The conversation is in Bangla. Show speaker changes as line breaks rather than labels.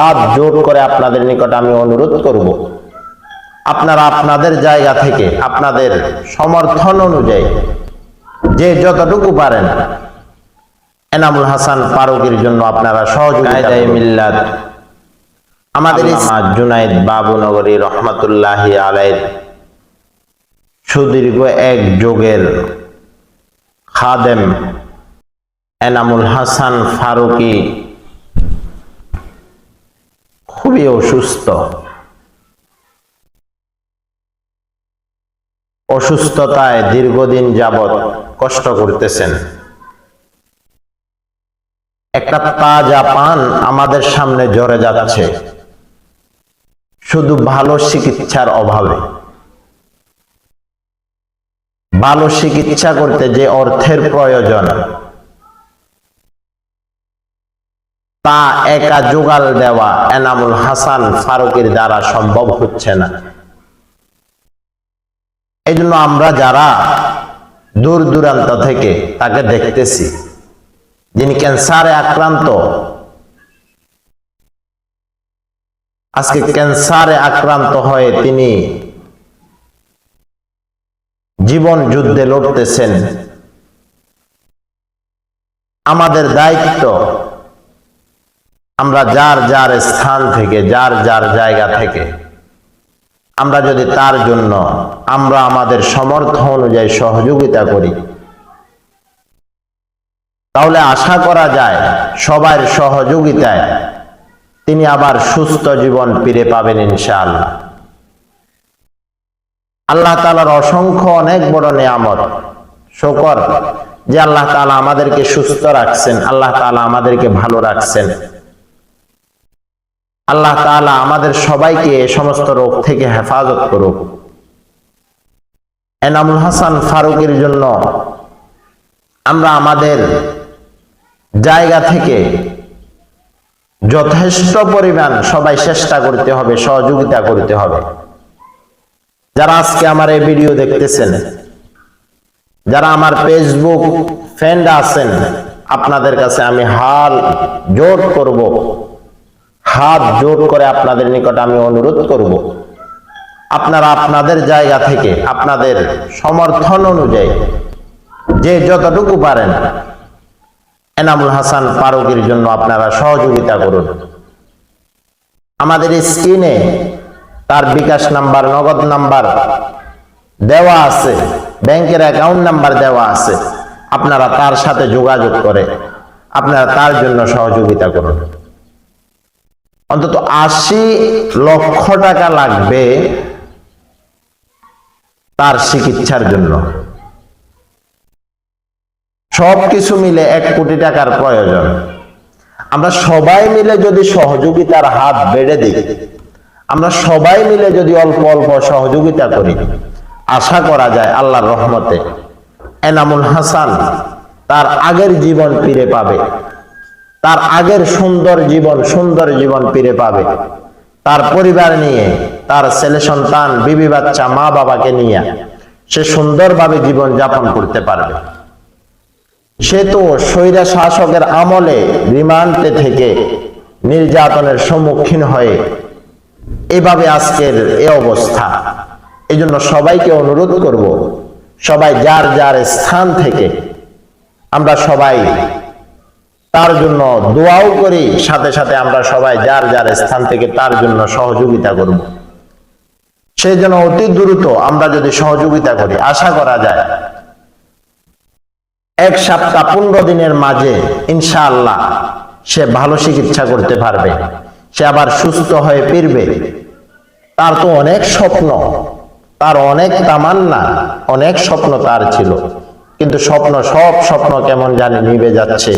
হাত জোট করে আপনাদের নিকট আমি অনুরোধ করব। আপনারা আপনাদের জায়গা থেকে আপনাদের সমর্থন অনুযায়ী যে যতটুকু পারেন এনামুল হাসান ফারুকের জন্য আপনারা সহযোগিতা মিল্লাত। আমাদের জুনাইদ বাবুনগরী রহমতুল্লাহ আলাইর সুদীর্ঘ এক যুগের খাদেম এনামুল হাসান ফারুকি খুবই অসুস্থ। অসুস্থতায় দীর্ঘদিন যাবৎ কষ্ট করতেছেন। একটা তাজা পান আমাদের সামনে জড়ে যাচ্ছে। শুধু ভালো চিকিৎসার অভাবে। ভালো চিকিৎসা করতে যে অর্থের প্রয়োজন তা একা জোগাল দেওয়া এনামুল হাসান ফারুকের দ্বারা সম্ভব হচ্ছে না। এই জন্য আমরা যারা দূর দূরান্ত থেকে তাকে দেখতেছি, যিনি ক্যান্সারে আক্রান্ত, আজকে ক্যান্সারে আক্রান্ত হয়ে তিনি জীবন যুদ্ধে লড়তেছেন। আমাদের দায়িত্ব আমরা যার যার স্থান থেকে, যার যার জায়গা থেকে, আমরা যদি তার জন্য, আমরা আমাদের সমর্থ অনুযায়ী সহযোগিতা করি, তাহলে আশা করা যায় সবার সহযোগিতায় তিনি আবার সুস্থ জীবন ফিরে পাবেন ইনশাআল্লাহ। আল্লাহ তালার অসংখ্য অনেক বড় নিয়ামত। শকর যে আল্লাহ তালা আমাদেরকে সুস্থ রাখছেন, আল্লাহ তালা আমাদেরকে ভালো রাখছেন। আল্লাহ তালা আমাদের সবাইকে সমস্ত রোগ থেকে হেফাজত করুক। এনামুল হাসান ফারুকের জন্য আমরা আমাদের জায়গা থেকে যথেষ্ট পরিমাণ সবাই চেষ্টা করতে হবে, সহযোগিতা করতে হবে। যারা আজকে আমার এই ভিডিও দেখতেছেন, যারা আমার ফেসবুক ফ্রেন্ড আছেন, আপনাদের কাছে আমি হাল জোর করব। হাত জোট করে আপনাদের নিকট আমি অনুরোধ করব। আপনারা আপনাদের জায়গা থেকে, আপনাদের সমর্থন অনুযায়ী যে যতটুকু পারেন এনামুল হাসান ফারুকের জন্য আপনারা সহযোগিতা করুন। আমাদের স্ক্রিনে তার বিকাশ নাম্বার, নগদ নাম্বার দেওয়া আছে, ব্যাংকের অ্যাকাউন্ট নাম্বার দেওয়া আছে। আপনারা তার সাথে যোগাযোগ করে আপনারা তার জন্য সহযোগিতা করুন। অন্তত আশি লক্ষ টাকা লাগবে তার চিকিৎসার জন্য। সবকিছু মিলে এক কোটি টাকার প্রয়োজন। আমরা সবাই মিলে যদি সহযোগিতার হাত বেড়ে দিই, আমরা সবাই মিলে যদি অল্প অল্প সহযোগিতা করি, আশা করা যায় আল্লাহর রহমতে এনামুল হাসান তার আগের জীবন ফিরে পাবে। তার আগের সুন্দর জীবন সুন্দর জীবন ফিরে পাবে। তার পরিবার নিয়ে, তার ছেলে সন্তান, বিবি বাচ্চা, মা বাবাকে নিয়ে সে সুন্দরভাবে জীবন যাপন করতে পারবে। সে তো স্বৈরা শাসকের আমলে রিমান্ডে থেকে নির্যাতনের সম্মুখীন হয়ে এভাবে আজকের এ অবস্থা। এই জন্য সবাইকে অনুরোধ করব, সবাই যার যার স্থান থেকে আমরা সবাই তার জন্য দোয়াও করি, সাথে সাথে আমরা সবাই যার যার স্থান থেকে তার জন্য সহযোগিতা করব। সেই জন্য অতি দ্রুত আমরা যদি সহযোগিতা করি, আশা করা যায়, এক সপ্তাহ পনেরো দিনের মাঝে ইনশাআল্লাহ সে ভালো চিকিৎসা করতে পারবে। সে আবার সুস্থ হয়ে ফিরবে। তার তো অনেক স্বপ্ন, তার অনেক তামান্না, অনেক স্বপ্ন তার ছিল। কিন্তু স্বপ্ন, সব স্বপ্ন কেমন জানি নিবে যাচ্ছে।